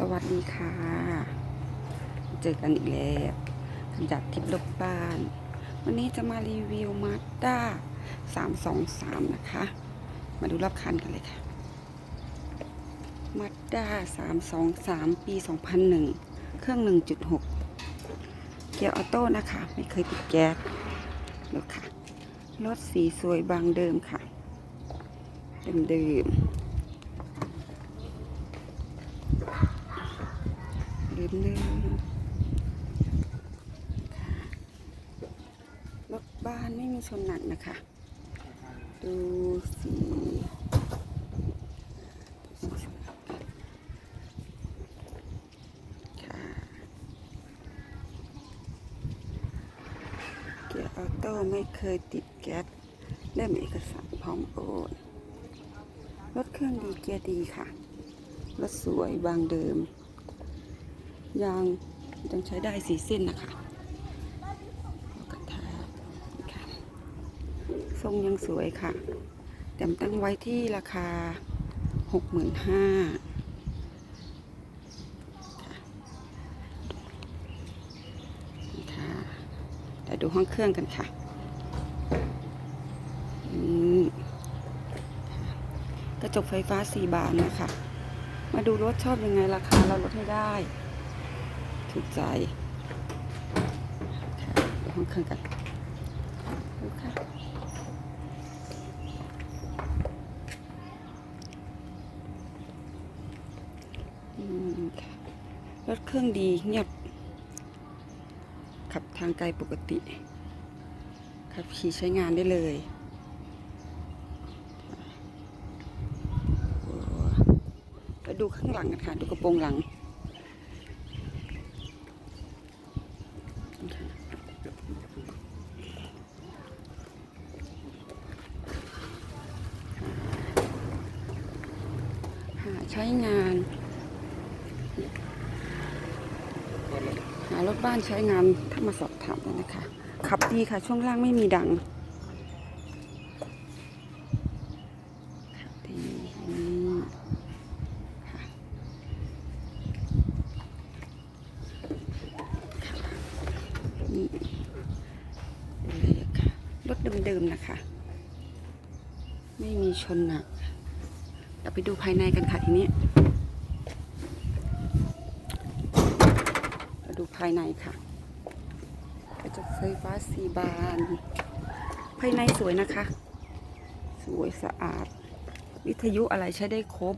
สวัสดีค่ะ เจอกันอีกแล้วจากทิพย์ลบบ้าน วันนี้จะมารีวิวมาด้า323นะคะ มาดูรอบคันกันเลยค่ะมาด้า323ปี2001เครื่อง1.6เกียร์ออโต้นะคะ ไม่เคยติดแก๊สดูค่ะ รถสีสวยบางเดิมค่ะ เดิมๆลืม ลืมค่ะรถบ้านไม่มีชนหนักนะคะ ดูสีค่ะเกียร์ออโต้ไม่เคยติดแก๊สเล่มเอกสารพร้อมโอนรถเครื่องดีเกียร์ดีค่ะ รถสวยบางเดิม ยางยังใช้ได้สีเส้นนะคะแล้วก็ทาค่ะทรงยังสวยค่ะแต่มตั้งไว้ที่ราคาหกหมื่นห้าค่ะแต่ดูห้องเครื่องกันค่ะ กระจกไฟฟ้าสี่บานนะคะ มาดูรถชอบยังไงราคาเราลดให้ได้ ถูกใจค่ะดูห้องเครื่องกันดูค่ะรถเครื่องดีเงียบ ขับทางไกลปกติ ขับขี่ใช้งานได้เลยโอ้แล้วดูข้างหลังกันค่ะ ดูกระโปรงหลัง หาใช้งาน หารถบ้านใช้งานถ้ามาสอบถามนะคะ ขับดีค่ะช่วงล่างไม่มีดังขับดีอืมค่ะนี่เลยค่ะรถเดิมๆนะคะ ไม่มีชนหนัก ดี๋ยวไปดูภายในกันค่ะทีนี้มาดูภายในค่ะกระจกไฟฟ้าสีบาน ภายในสวยนะคะ สวยสะอาด วิทยุอะไรใช้ได้ครบ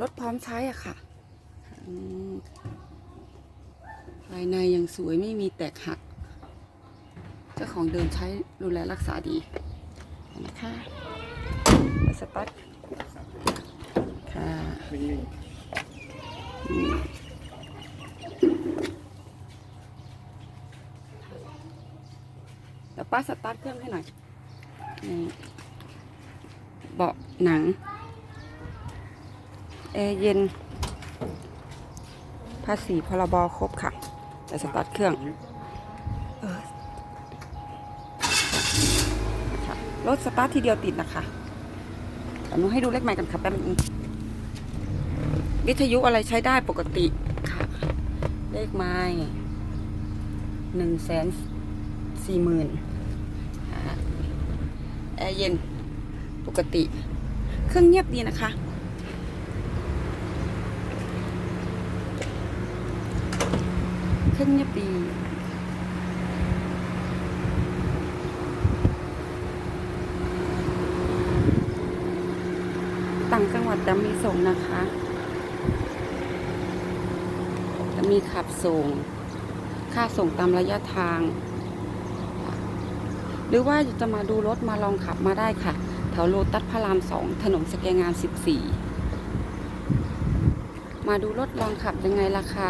รถพร้อมใช้อะค่ะ ภายในยังสวยไม่มีแตกหัก เจ้าของเดิมใช้ดูแลรักษาดีนะคะ สตาร์ทค่ะเดี๋ยวป้าสตาร์ทเครื่องให้หน่อยนี่เบาะหนังแอร์เย็น ภาษีพรบครบค่ะแต่สตาร์ทเครื่องรถสตาร์ททีเดียวติดนะคะ เดี๋ยวหนูให้ดูเลขใหม่กันค่ะแป๊บนึงวิทยุอะไรใช้ได้ปกติค่ะ เลขไม้หนึ่งแสนสี่หมื่นแอร์เย็นปกติ เครื่องเงียบดีนะคะ เครื่องเงียบดี ต่าง จังหวัดจะมีส่งนะคะจะมีขับส่ง ค่าส่งตามระยะทาง หรือว่าจะมาดูรถมาลองขับมาได้ค่ะ แถวโลตัสพระรามสองถนนสแกงาม14 มาดูรถลองขับยังไงราคา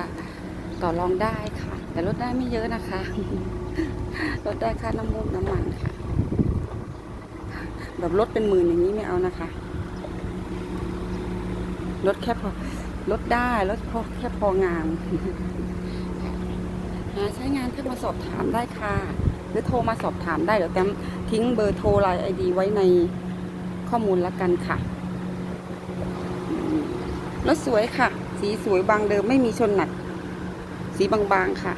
ต่อรองได้ค่ะ แต่ลดได้ไม่เยอะนะคะลดได้ค่าน้ำมูกน้ำมันค่ะ แบบลดเป็นหมื่นอย่างนี้ไม่เอานะคะ ลดแค่พอลดได้ลดพอแค่พองามหาใช้งานเพื่อมาสอบถามได้ค่ะ หรือโทรมาสอบถามได้เดี๋ยวแต้มทิ้งเบอร์โทรไลน์ไอดีไว้ในข้อมูลแล้วกันค่ะรถสวยค่ะ สีสวยบางเดิมไม่มีชนหนัก สีบางๆค่ะ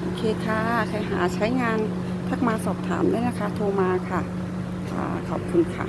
โอเคค่ะ ใครหาใช้งานทักมาสอบถามได้นะคะ โทรมาค่ะ ขอบคุณค่ะ